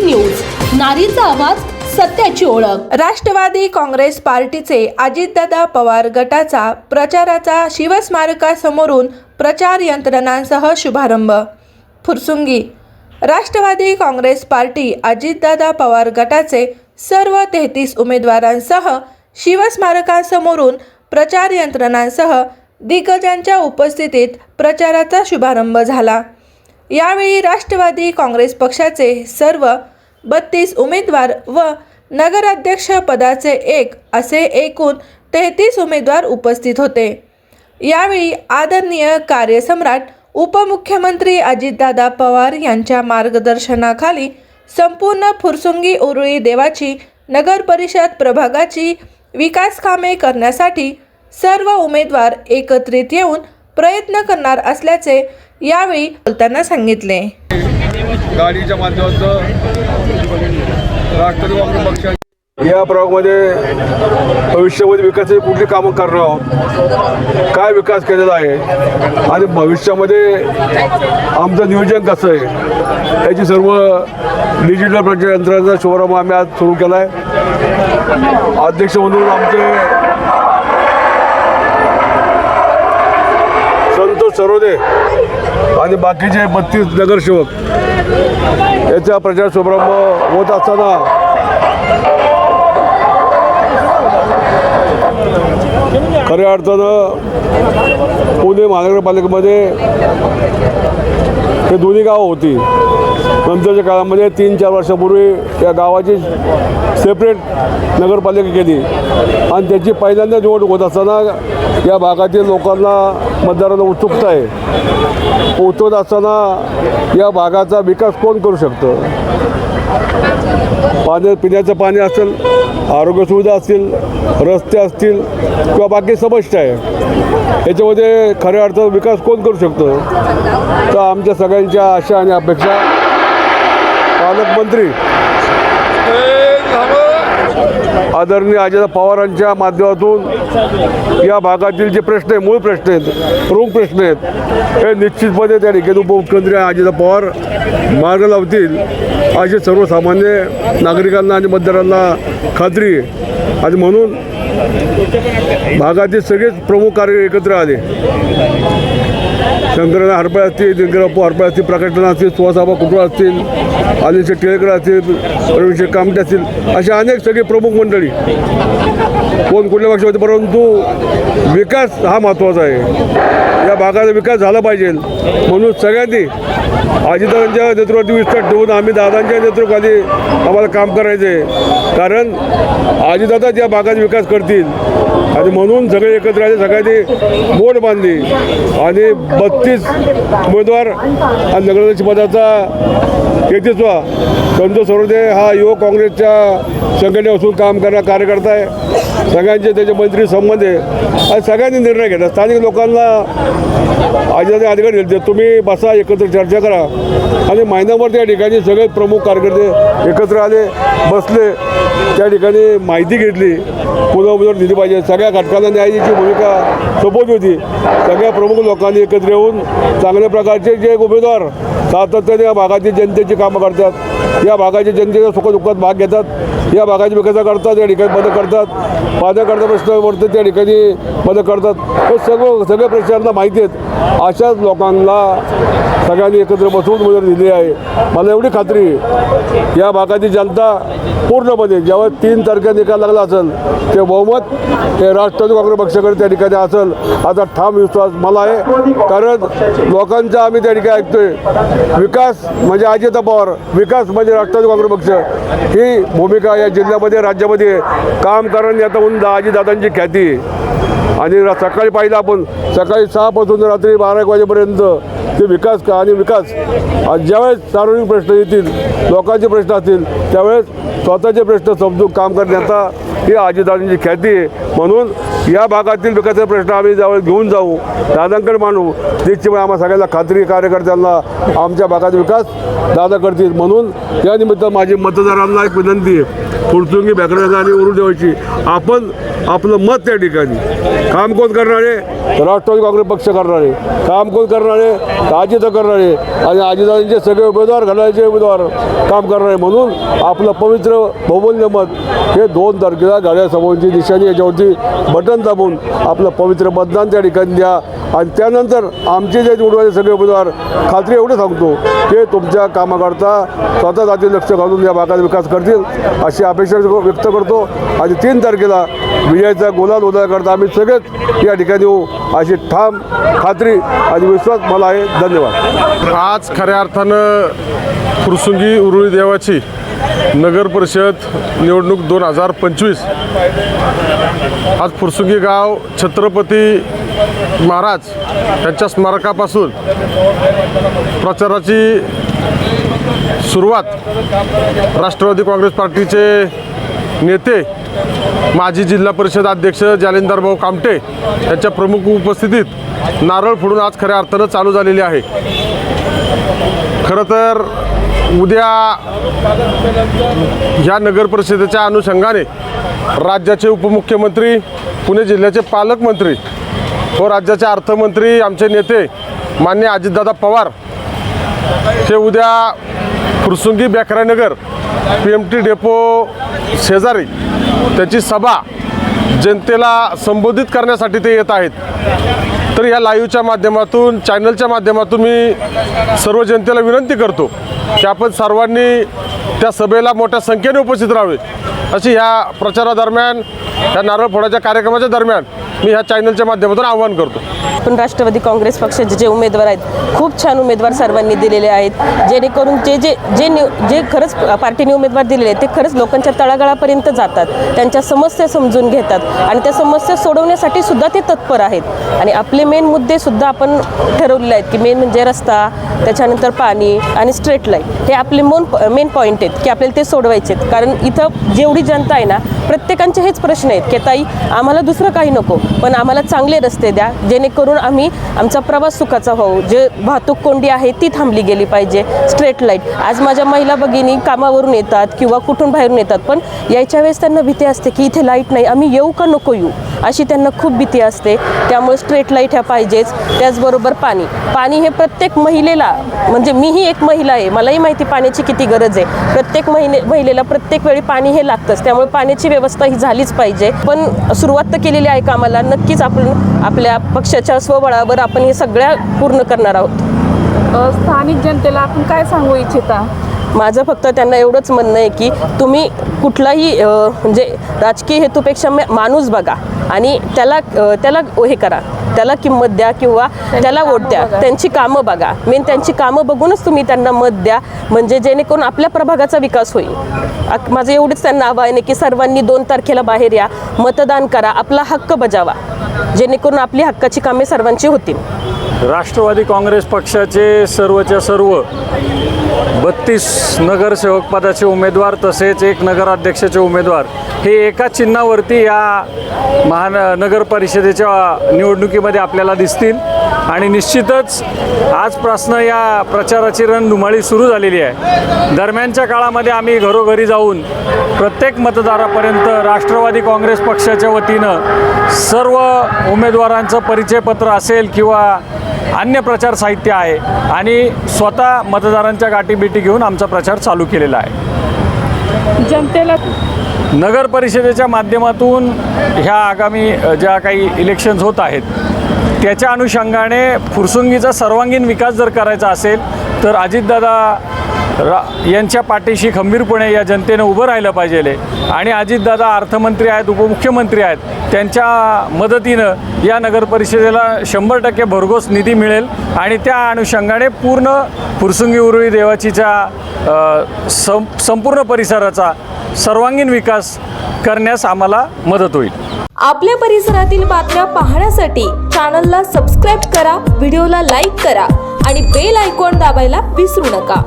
News नारीचा आवाज सत्याची ओळख. राष्ट्रवादी काँग्रेस पार्टीचे अजितदादा पवार गटाचा प्रचाराचा शिवस्मारकासमोरून प्रचार यंत्रणांसह शुभारंभ. फुरसुंगी राष्ट्रवादी काँग्रेस पार्टी अजितदादा पवार गटाचे सर्व तेहतीस उमेदवारांसह शिवस्मारकासमोरून प्रचार यंत्रणांसह दिग्गजांच्या उपस्थितीत प्रचाराचा शुभारंभ झाला. यावेळी राष्ट्रवादी काँग्रेस पक्षाचे सर्व बत्तीस उमेदवार व नगराध्यक्ष पदाचे एक असे एकूण तेहतीस उमेदवार उपस्थित होते. यावेळी आदरणीय कार्यसम्राट उपमुख्यमंत्री अजितदादा पवार यांच्या मार्गदर्शनाखाली संपूर्ण फुरसुंगी उरुळी देवाची नगर परिषद प्रभागाची विकास कामे करण्यासाठी सर्व उमेदवार एकत्रित येऊन प्रयत्न करणार असल्याचे यावेळी बोलताना सांगितले. गाडीच्या माध्यमातून राष्ट्रवादी काँग्रेस या प्रभागामध्ये भविष्यामध्ये विकासाची कुठली कामं करणार आहोत? काय विकास केलेला आहे? आणि भविष्यामध्ये आमचं नियोजन कसं आहे? याची सर्व डिजिटल प्रचार यंत्रणाचा शुभारंभ आम्ही आज सुरू केला आहे अध्यक्ष म्हणून आमचे संतोष सरोदे आणि बाकीचे बत्तीस नगरसेवक याचा प्रचार शुभारंभ होत असताना खऱ्या अर्थानं पुणे महानगरपालिकेमध्ये हे दोन्ही गावं होती. नंतरच्या काळामध्ये तीन चार वर्षापूर्वी या गावाची सेपरेट नगरपालिका केली. आणि त्याची पहिल्यांदा निवडणूक होत असताना या भागातील लोकांना मतदारांना उत्सुकता आहे. पोचवत असताना या भागाचा विकास कोण करू शकतं? पाणी पिण्याचं पाणी असेल आरोग्य सुविधा असतील रस्ते असतील किंवा बाकी समस्या आहे. याच्यामध्ये खऱ्या अर्थात विकास कोण करू शकतं? तर आमच्या सगळ्यांच्या आशा आणि अपेक्षा पालकमंत्री आदरणीय अजित पवारांच्या माध्यमातून या भागातील जे प्रश्न आहे मूळ प्रश्न आहेत प्रमुख प्रश्न आहेत हे निश्चितपणे त्या ठिकाणी उपमुख्यमंत्री अजित पवार मार्ग लावतील. अशी सर्वसामान्य नागरिकांना आणि मतदारांना खात्री आहे. आणि म्हणून भागातील सगळेच प्रमुख कार्य एकत्र आले. शंकरनाथ हरपळ असतील दिनकरप्पू हरपळ असतील प्रकाशना असतील सुहासाबा कुटुंब असतील आदिलशे टिळेकर असतील प्रवीण कामटे असतील असे अनेक सगळे प्रमुख मंडळी. कोण कुठल्या पक्ष होते परंतु विकास हा महत्त्वाचा आहे. या भागाचा विकास झाला पाहिजे. म्हणून सगळ्यांनी अजितदादांच्या नेतृत्वात विश्वास ठेवून आम्ही दादांच्या नेतृत्वाखाली आम्हाला काम करायचं. आहे कारण अजितदादाच या भागात विकास करतील आणि म्हणून सगळे एकत्र आले सगळ्यांनी बोट बांधली आणि बत्तीस उमेदवार आणि नगराध्यक्ष पदाचा नेतृत्व. संतोष सरोदे हा युवक काँग्रेसच्या संघटने असून काम करणारा कार्यकर्ता आहे. सगळ्यांचे त्याचे मंत्री संबंध आहे. आणि सगळ्यांनी निर्णय घेतला. स्थानिक लोकांना आजीदाचे अधिकार दिले तुम्ही बसा एकत्र चर्चा करा. आणि महिन्याभर त्या ठिकाणी सगळे प्रमुख कार्यकर्ते एकत्र आले बसले. त्या ठिकाणी माहिती घेतली. पुन्हा उमेदवार दिली पाहिजे. सगळ्या घटकांना न्यायाची भूमिका सोपवली होती. सगळ्या प्रमुख लोकांनी एकत्र येऊन चांगल्या प्रकारचे जे उमेदवार सातत्याने या भागातील जनतेची कामं करतात या भागाच्या जनतेच्या सुखदुःखात भाग घेतात या भागाची विकास करतात या ठिकाणी मदत करतात. पाण्याकरता प्रश्न वरते त्या ठिकाणी मदत करतात. हे सर्व सगळ्या प्रश्नांना माहिती आहेत. अशाच लोकांना सगळ्यांनी एकत्र बसवून वगैरे दिली आहे. मला एवढी खात्री या भागाची जनता पूर्णपणे जेव्हा तीन तारखे निकाल लागला असेल ते बहुमत हे राष्ट्रवादी काँग्रेस पक्षाकडे त्या ठिकाणी असेल आता ठाम विश्वास मला आहे. कारण लोकांचा आम्ही त्या ठिकाणी ऐकतोय विकास म्हणजे अजित पवार विकास म्हणजे राष्ट्रवादी काँग्रेस पक्ष. ही भूमिका या जिल्ह्यामध्ये राज्यामध्ये काम करण आता म्हणून अजितदादांची ख्याती आणि सकाळी पाहिलं आपण सकाळी सहापासून रात्री बारा एक वाजेपर्यंत ते विकास का आणि विकास? ज्यावेळेस सार्वजनिक प्रश्न येतील लोकांचे प्रश्न असतील त्यावेळेस स्वतःचे प्रश्न समजून काम करण्याचा ही आजीदाजींची ख्याती आहे. म्हणून या भागातील विकासाचे प्रश्न आम्ही जवळ घेऊन जाऊ दादांकडे मांडू निश्चितपणे आम्हा सगळ्यांना खात्री कार्यकर्त्यांना आमच्या भागाचा विकास दादा करतील. म्हणून त्यानिमित्त माझी मतदारांना एक विनंती आहे. फुरचुंगी भेकण्याचा आणि उरू देवायची आपण आपलं मत त्या ठिकाणी. काम कोण करणारे राष्ट्रवादी काँग्रेस पक्ष करणारे काम कोण करणारे अजित करणारे आणि अजितांचे सगळे उमेदवार घालायचे उमेदवार काम करणारे म्हणून आपलं पवित्र बहुमूल्य मत हे दोन तारखेला गाड्या समोरची दिशाने याच्यावरती बटन दाबून आपलं पवित्र मतदान त्या ठिकाणी द्या. आणि त्यानंतर आमचे जे निवडवायचे सगळे उमेदवार खात्री एवढं सांगतो ते तुमच्या कामाकरता स्वतः जाती लक्ष घालून या भागात विकास करतील अशी अपेक्षा व्यक्त करतो. आणि तीन तारखेला विजयाचा गोलाल उदयाकरता आम्ही सगळेच या ठिकाणी येऊ अशी ठाम खात्री आणि विश्वास मला आहे. धन्यवाद. आज खऱ्या अर्थानं फुरसुंगी उरुळी देवाची नगर परिषद निवडणूक दोन हजार पंचवीस. आज फुरसुंगी गाव छत्रपती महाराज यांच्या स्मारकापासून प्रचाराची सुरुवात राष्ट्रवादी काँग्रेस पार्टीचे नेते माजी जिल्हा परिषद अध्यक्ष जालिंदर भाऊ कामटे यांच्या प्रमुख उपस्थितीत नारळ फोडून आज खऱ्या अर्थानं चालू झालेली आहे. खरं तर उद्या ह्या नगर परिषदेच्या अनुषंगाने राज्याचे उपमुख्यमंत्री पुणे जिल्ह्याचे पालकमंत्री व राज्याचे अर्थमंत्री आमचे नेते मान्य अजितदादा पवार हे उद्या Fursungi Bekaranagar P M T depot शेजारी त्याची सभा जनतेला संबोधित करण्यासाठी ते येत आहेत. तर या लाईव्हच्या माध्यमातून चॅनलच्या माध्यमातून मी सर्व जनतेला विनंती करतो की आपण सर्वांनी त्या सभेला मोठ्या संख्येने उपस्थित राहावे. अशी ह्या प्रचारादरम्यान या नारळ फोडाच्या कार्यक्रमाच्या दरम्यान मी ह्या चॅनलच्या माध्यमातून आवाहन करतो. पण राष्ट्रवादी काँग्रेस पक्षाचे जे उमेदवार आहेत खूप छान उमेदवार सर्वांनी दिलेले आहेत. जेणेकरून जे जे जे निव जे खरंच पार्टीने उमेदवार दिलेले आहेत ते खरंच लोकांच्या तळागाळापर्यंत जातात. त्यांच्या समस्या समजून घेतात. आणि त्या समस्या सोडवण्यासाठी सुद्धा ते तत्पर आहेत. आणि आपले मेन मुद्दे सुद्धा आपण ठरवलेले आहेत की मेन म्हणजे रस्ता त्याच्यानंतर पाणी आणि स्ट्रीट लाइट हे आपले मोन मेन पॉईंट आहेत की आपल्याला ते सोडवायचे आहेत. कारण इथं जेवढी जनता आहे ना प्रत्येकांचे हेच प्रश्न आहेत की ताई आम्हाला दुसरं काही नको पण आम्हाला चांगले रस्ते द्या जेणेकरून आम्ही आमचा प्रवास सुखाचा होऊ. जे वाहतूक कोंडी आहे ती थांबली गेली पाहिजे. स्ट्रेट लाइट आज माझ्या महिला भगिनी कामावरून येतात किंवा कुठून बाहेरून येतात पण यायच्या वेळेस त्यांना भीती असते की इथे लाइट नाही आम्ही येऊ का नको येऊ? अशी त्यांना खूप भीती असते. त्यामुळे स्ट्रेट लाइट ह्या पाहिजेच. त्याचबरोबर पाणी. पाणी हे प्रत्येक महिलेला म्हणजे मीही एक महिला आहे मलाही माहिती पाण्याची किती गरज आहे. प्रत्येक महिने महिलेला प्रत्येक वेळी पाणी हे लागतंच. त्यामुळे पाण्याची व्यवस्था ही झालीच पाहिजे. पण सुरुवात तर केलेली आहे कामाला. नक्कीच आपण आपल्या पक्षाच्या स्वबळावर आपण हे सगळ्या पूर्ण करणार आहोत. स्थानिक जनतेला आपण काय सांगू इच्छिता? माझं फक्त त्यांना एवढंच म्हणणं आहे की तुम्ही कुठलाही म्हणजे राजकीय हेतूपेक्षा माणूस बघा आणि त्याला त्याला हे करा. त्याला किंमत द्या किंवा त्याला वोट द्या. त्यांची कामं बघा. मेन त्यांची कामं बघूनच तुम्ही त्यांना मत द्या. म्हणजे जेणेकरून आपल्या प्रभागाचा विकास होईल. माझं एवढंच त्यांना आवाहन आहे की सर्वांनी दोन तारखेला बाहेर या. मतदान करा. आपला हक्क बजावा. जेणेकरून आपली हक्काची कामे सर्वांची होतील. राष्ट्रवादी काँग्रेस पक्षाचे सर्वच्या सर्व बत्तीस नगरसेवक पदाचे उमेदवार तसेच एक नगराध्यक्षाचे उमेदवार हे एका चिन्हावरती या महान नगर परिषदेच्या निवडणुकीमध्ये आपल्याला दिसतील. आणि निश्चितच आजपासनं या प्रचाराची रणधुमाळी सुरू झालेली आहे. दरम्यानच्या काळामध्ये आम्ही घरोघरी जाऊन प्रत्येक मतदारापर्यंत राष्ट्रवादी काँग्रेस पक्षाच्या वतीनं सर्व उमेदवारांचं परिचयपत्र असेल किंवा अन्य प्रचार साहित्य आहे आणि स्वतः मतदारांच्या गाठीभेटी घेऊन आमचा प्रचार चालू केलेला आहे. जनतेला नगर परिषदेच्या माध्यमातून ह्या आगामी ज्या काही इलेक्शन्स होत आहेत त्याच्या अनुषंगाने फुरसुंगीचा सर्वांगीण विकास जर करायचा असेल तर अजितदादा रा यांच्या पाठीशी खंबीरपणे या जनतेनं उभं राहिलं पाहिजे आणि अजितदादा अर्थमंत्री आहेत उपमुख्यमंत्री आहेत त्यांच्या मदतीनं या नगर परिषदेला शंभर टक्के भरघोस निधी मिळेल आणि त्या अनुषंगाने पूर्ण फुरसुंगी उरुळी देवाचीच्या सं संपूर्ण परिसराचा सर्वांगीण विकास करण्यास आम्हाला मदत होईल. आपल्या परिसरातील बातम्या पाहण्यासाठी चॅनलला सबस्क्राईब करा व्हिडिओला लाईक करा आणि बेल आयकॉन दाबायला विसरू नका.